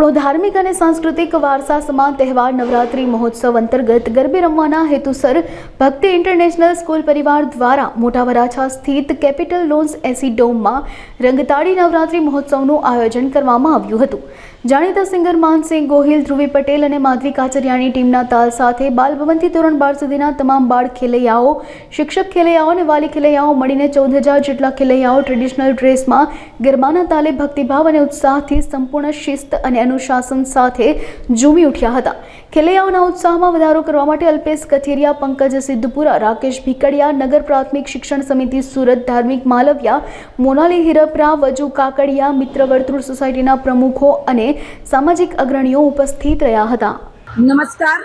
આપણો ધાર્મિક અને સાંસ્કૃતિક વારસા સમાન તહેવાર નવરાત્રિ મહોત્સવ અંતર્ગત ગરબે રમવાના હેતુસર ભક્તિ ઇન્ટરનેશનલ સ્કૂલ પરિવાર દ્વારા મોટા વરાછા સ્થિત કેપિટલ લોન્સ એસી ડોમમાં રંગતાળી નવરાત્રિ મહોત્સવનું આયોજન કરવામાં આવ્યું હતું. જાણીતા સિંગર માનસિંહ ગોહિલ, ધ્રુવી પટેલ અને માધવી કાચરિયાની ટીમના તાલ સાથે બાલભવનથી ધોરણ બાર સુધીના તમામ બાળ ખેલૈયાઓ, શિક્ષક ખેલૈયાઓ અને વાલી ખેલૈયાઓ મળીને ચૌદ હજાર જેટલા ખેલૈયાઓ ટ્રેડિશનલ ડ્રેસમાં ગરબાના તાલે ભક્તિભાવ અને ઉત્સાહથી સંપૂર્ણ શિસ્ત અને અનુશાસન સાથે ઝૂમી ઉઠ્યા હતા. ખેલૈયાઓના ઉત્સાહમાં વધારો કરવા માટે અલ્પેશ કથેરિયા, પંકજ સિદ્ધપુરા, રાકેશ ભીકડિયા, નગર પ્રાથમિક શિક્ષણ સમિતિ, સુરત ધાર્મિક માલવિયા, મોનાલી હિરપરા, વજુ કાકડિયા, મિત્ર વર્તુળ સોસાયટીના પ્રમુખો અને સામાજિક અગ્રણીઓ ઉપસ્થિત રહ્યા હતા. નમસ્કાર.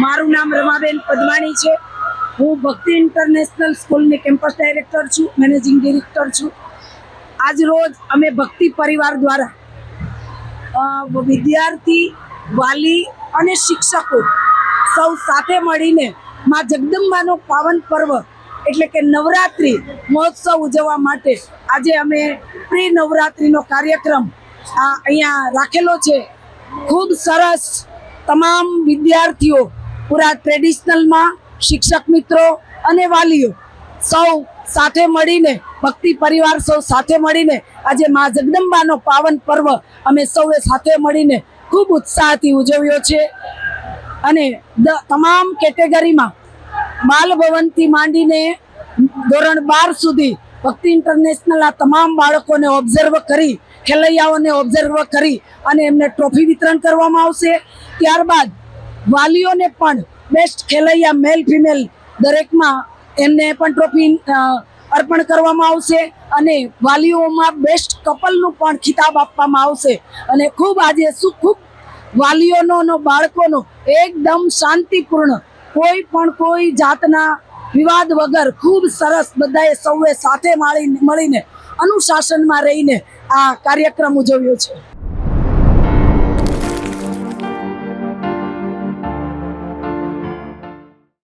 મારું નામ રમાબેન પદવાણી છે. હું ભક્તિ ઇન્ટરનેશનલ સ્કૂલની કેમ્પસ ડાયરેક્ટર છું, મેનેજિંગ ડિરેક્ટર છું. આજ રોજ અમે ભક્તિ પરિવાર દ્વારા વિદ્યાર્થી, વાલી અને શિક્ષકો સૌ સાથે મળીને માં જગદંબાનો પાવન પર્વ એટલે કે નવરાત્રિ મહોત્સવ ઉજવવા માટે આજે અમે પ્રી નવરાત્રિનો કાર્યક્રમ આ અહીંયા રાખેલો છે. ખૂબ સરસ તમામ વિદ્યાર્થીઓ, પૂરા ટ્રેડિશનલમાં શિક્ષક મિત્રો અને વાલીઓ સૌ સાથે મળીને, ભક્તિ પરિવાર સૌ સાથે મળીને આજે મા જગદંબાનો પાવન પર્વ અમે સૌએ સાથે મળીને ખૂબ ઉત્સાહથી ઉજવ્યો છે. અને તમામ કેટેગરીમાં બાલભવનથી માંડીને ધોરણ બાર સુધી ભક્તિ ઇન્ટરનેશનલ આ તમામ બાળકોને ઓબ્ઝર્વ કરી, ખેલૈયાઓને ઓબ્ઝર્વ કરી અને એમને ટ્રોફી વિતરણ કરવામાં આવશે. ત્યારબાદ વાલીઓને પણ બેસ્ટ ખેલૈયા મેલ ફિમેલ દરેકમાં એમને પણ ટ્રોફી અર્પણ કરવામાં આવશે અને વાલીઓમાં બેસ્ટ કપલનું પણ ખિતાબ આપવામાં આવશે. અને ખૂબ આજે સુખ ખૂબ વાલીઓનો બાળકોનો એકદમ શાંતિપૂર્ણ, કોઈ પણ કોઈ જાતના વિવાદ વગર ખૂબ સરસ બધાએ સૌએ સાથે મળી, મળીને અનુશાસનમાં રહીને આ કાર્યક્રમ ઉજવ્યો છે.